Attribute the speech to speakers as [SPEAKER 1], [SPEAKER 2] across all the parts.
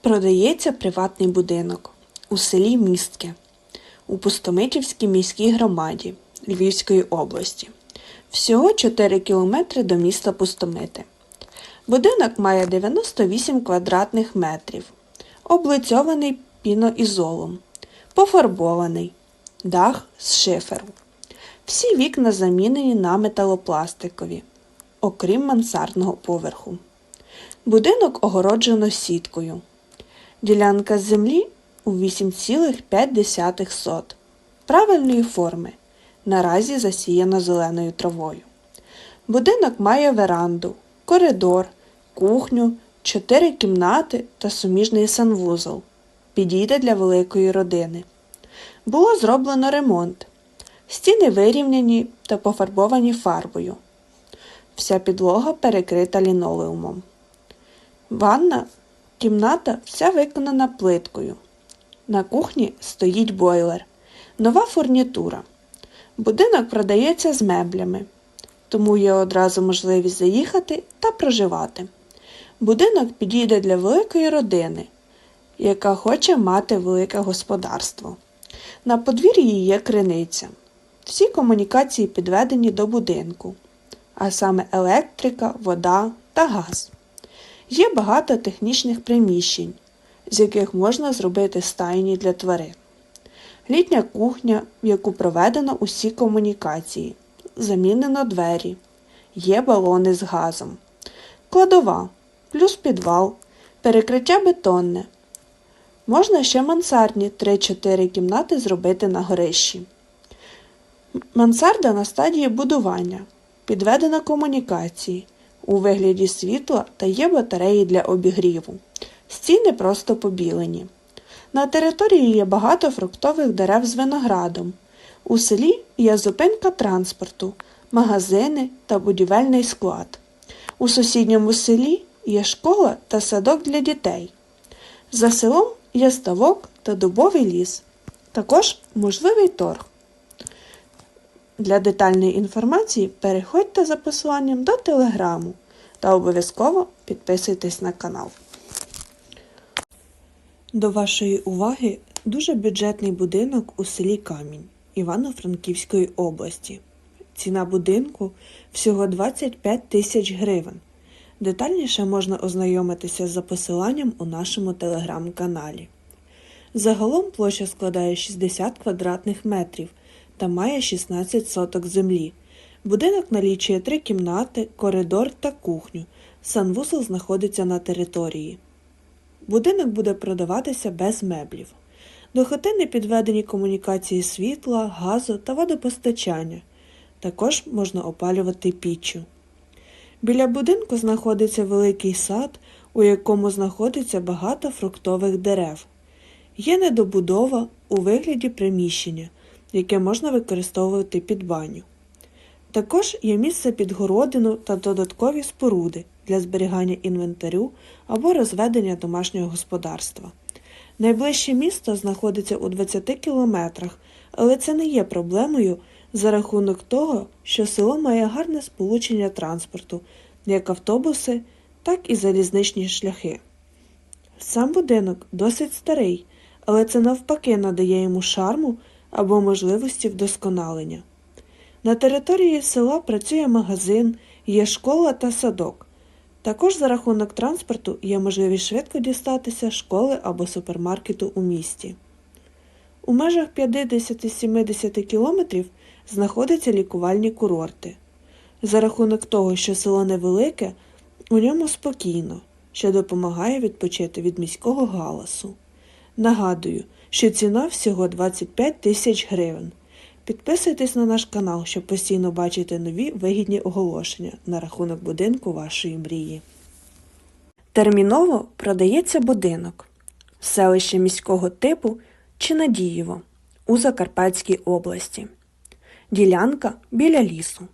[SPEAKER 1] Продається приватний будинок у селі Містке у Пустомитівській міській громаді Львівської області. Всього 4 кілометри до міста Пустомити. Будинок має 98 квадратних метрів, облицьований піноізолом, пофарбований, дах з шиферу. Всі вікна замінені на металопластикові, окрім мансардного поверху. Будинок огороджено сіткою. Ділянка землі у 8,5 сот. Правильної форми. Наразі засіяна зеленою травою. Будинок має веранду, коридор, кухню, чотири кімнати та суміжний санвузол. Підійде для великої родини. Було зроблено ремонт. Стіни вирівняні та пофарбовані фарбою. Вся підлога перекрита лінолеумом. Ванна кімната вся виконана плиткою. На кухні стоїть бойлер, нова фурнітура. Будинок продається з меблями, тому є одразу можливість заїхати та проживати. Будинок підійде для великої родини, яка хоче мати велике господарство. На подвір'ї є криниця. Всі комунікації підведені до будинку, а саме електрика, вода та газ. Є багато технічних приміщень, з яких можна зробити стайні для тварин. Літня кухня, в яку проведено усі комунікації, замінено двері, є балони з газом, кладова, плюс підвал, перекриття бетонне. Можна ще мансардні 3-4 кімнати зробити на горищі. Мансарда на стадії будування, підведена комунікації у вигляді світла та є батареї для обігріву. Стіни просто побілені. На території є багато фруктових дерев з виноградом. У селі є зупинка транспорту, магазини та будівельний склад. У сусідньому селі є школа та садок для дітей. За селом є ставок та дубовий ліс. Також можливий торг. Для детальної інформації переходьте за посиланням до телеграму та обов'язково підписуйтесь на канал. До вашої уваги дуже бюджетний будинок у селі Камінь Івано-Франківської області. Ціна будинку всього 25 тисяч гривень. Детальніше можна ознайомитися за посиланням у нашому телеграм-каналі. Загалом площа складає 60 квадратних метрів та має 16 соток землі. Будинок налічує три кімнати, коридор та кухню. Санвузол знаходиться на території. Будинок буде продаватися без меблів. До хатини підведені комунікації світла, газу та водопостачання. Також можна опалювати піччю. Біля будинку знаходиться великий сад, у якому знаходиться багато фруктових дерев. Є недобудова у вигляді приміщення, яке можна використовувати під баню. Також є місце під городину та додаткові споруди для зберігання інвентарю або розведення домашнього господарства. Найближче місто знаходиться у 20 кілометрах, але це не є проблемою за рахунок того, що село має гарне сполучення транспорту, як автобуси, так і залізничні шляхи. Сам будинок досить старий, але це навпаки надає йому шарму або можливості вдосконалення. На території села працює магазин, є школа та садок. Також за рахунок транспорту є можливість швидко дістатися школи або супермаркету у місті. У межах 50-70 кілометрів знаходяться лікувальні курорти. За рахунок того, що село невелике, у ньому спокійно, що допомагає відпочити від міського галасу. Нагадую, що ціна всього 25 тисяч гривень. Підписуйтесь на наш канал, щоб постійно бачити нові вигідні оголошення на рахунок будинку вашої мрії. Терміново продається будинок селище міського типу Чинадієво у Закарпатській області. Ділянка біля лісу.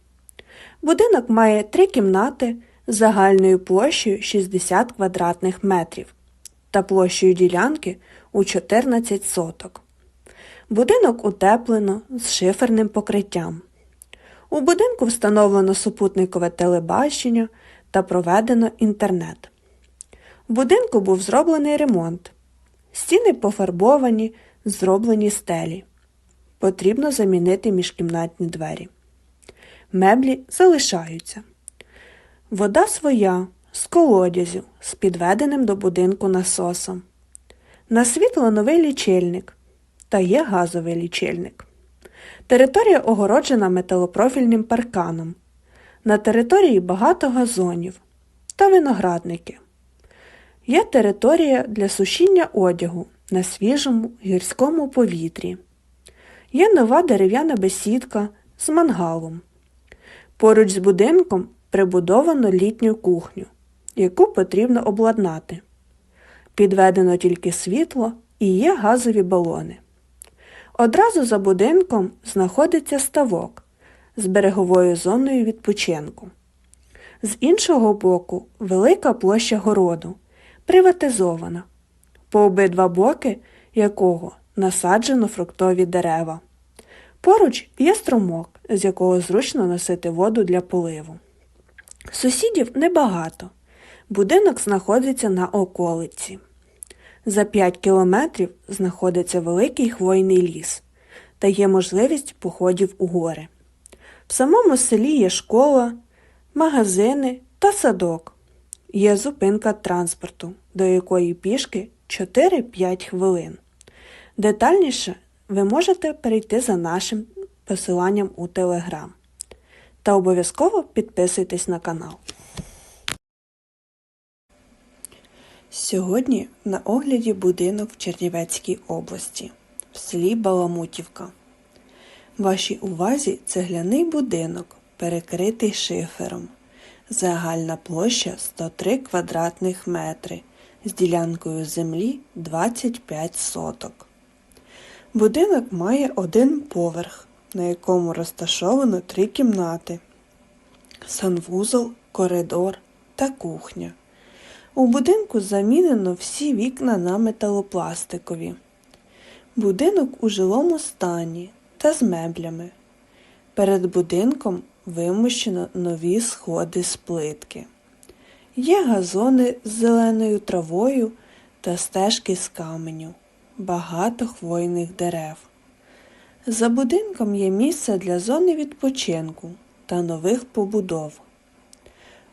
[SPEAKER 1] Будинок має три кімнати з загальною площею 60 квадратних метрів та площею ділянки у 14 соток. Будинок утеплено з шиферним покриттям. У будинку встановлено супутникове телебачення та проведено інтернет. В будинку був зроблений ремонт. Стіни пофарбовані, зроблені стелі. Потрібно замінити міжкімнатні двері. Меблі залишаються. Вода своя, з колодязю, з підведеним до будинку насосом. На світло новий лічильник та є газовий лічильник. Територія огороджена металопрофільним парканом. На території багато газонів та виноградники. Є територія для сушіння одягу на свіжому гірському повітрі. Є нова дерев'яна бесідка з мангалом. Поруч з будинком прибудовано літню кухню, яку потрібно обладнати. Підведено тільки світло і є газові балони. Одразу за будинком знаходиться ставок з береговою зоною відпочинку. З іншого боку велика площа городу, приватизована, по обидва боки якого насаджено фруктові дерева. Поруч є струмок, з якого зручно носити воду для поливу. Сусідів небагато. Будинок знаходиться на околиці. За 5 кілометрів знаходиться великий хвойний ліс та є можливість походів у гори. В самому селі є школа, магазини та садок. Є зупинка транспорту, до якої пішки 4-5 хвилин. Детальніше ви можете перейти за нашим посиланням у Телеграм. Та обов'язково підписуйтесь на канал. Сьогодні на огляді будинок в Чернівецькій області, в селі Баламутівка. Вашій увазі цегляний будинок, перекритий шифером. Загальна площа 103 квадратних метри з ділянкою землі 25 соток. Будинок має один поверх, на якому розташовано три кімнати, санвузол, коридор та кухня. У будинку замінено всі вікна на металопластикові. Будинок у жилому стані та з меблями. Перед будинком вимощено нові сходи з плитки. Є газони з зеленою травою та стежки з каменю, багато хвойних дерев. За будинком є місце для зони відпочинку та нових побудов.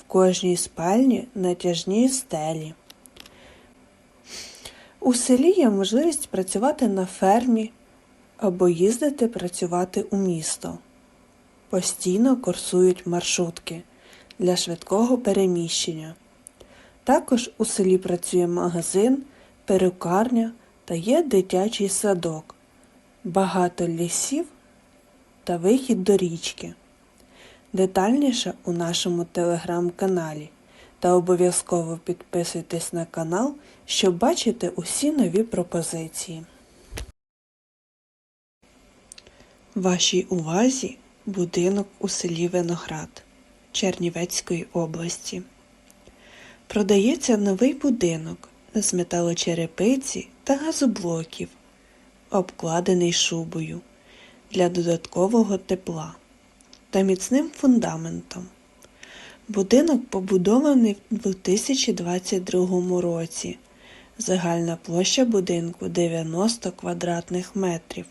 [SPEAKER 1] В кожній спальні натяжні стелі. У селі є можливість працювати на фермі або їздити працювати у місто. Постійно курсують маршрутки для швидкого переміщення. Також у селі працює магазин, перукарня та є дитячий садок, багато лісів та вихід до річки. Детальніше у нашому телеграм-каналі та обов'язково підписуйтесь на канал, щоб бачити усі нові пропозиції. Вашій увазі будинок у селі Виноград Чернівецької області. Продається новий будинок з металочерепиці та газоблоків, обкладений шубою для додаткового тепла та міцним фундаментом. Будинок побудований в 2022 році. Загальна площа будинку 90 квадратних метрів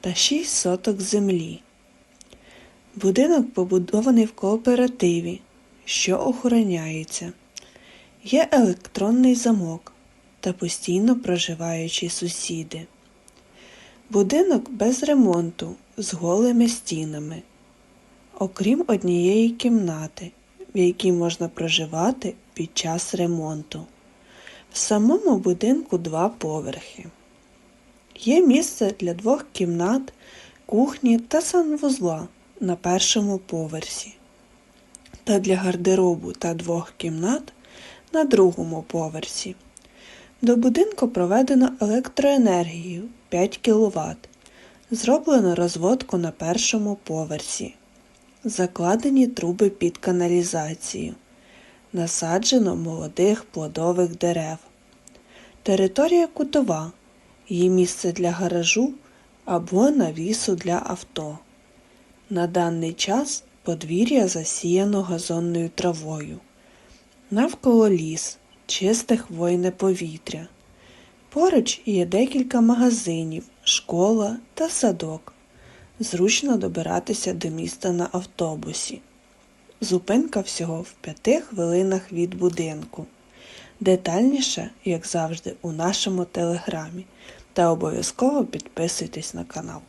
[SPEAKER 1] та 6 соток землі. Будинок побудований в кооперативі, що охороняється. Є електронний замок та постійно проживаючі сусіди. Будинок без ремонту з голими стінами, окрім однієї кімнати, в якій можна проживати під час ремонту. В самому будинку два поверхи. Є місце для двох кімнат, кухні та санвузла на першому поверсі, та для гардеробу та двох кімнат на другому поверсі. До будинку проведено електроенергію 5 кВт. Зроблено розводку на першому поверсі. Закладені труби під каналізацію. Насаджено молодих плодових дерев. Територія кутова. Є місце для гаражу або навісу для авто. На даний час подвір'я засіяно газонною травою. Навколо ліс, чисте хвойне повітря. Поруч є декілька магазинів, школа та садок. Зручно добиратися до міста на автобусі. Зупинка всього в п'яти хвилинах від будинку. Детальніше, як завжди, у нашому телеграмі. Та обов'язково підписуйтесь на канал.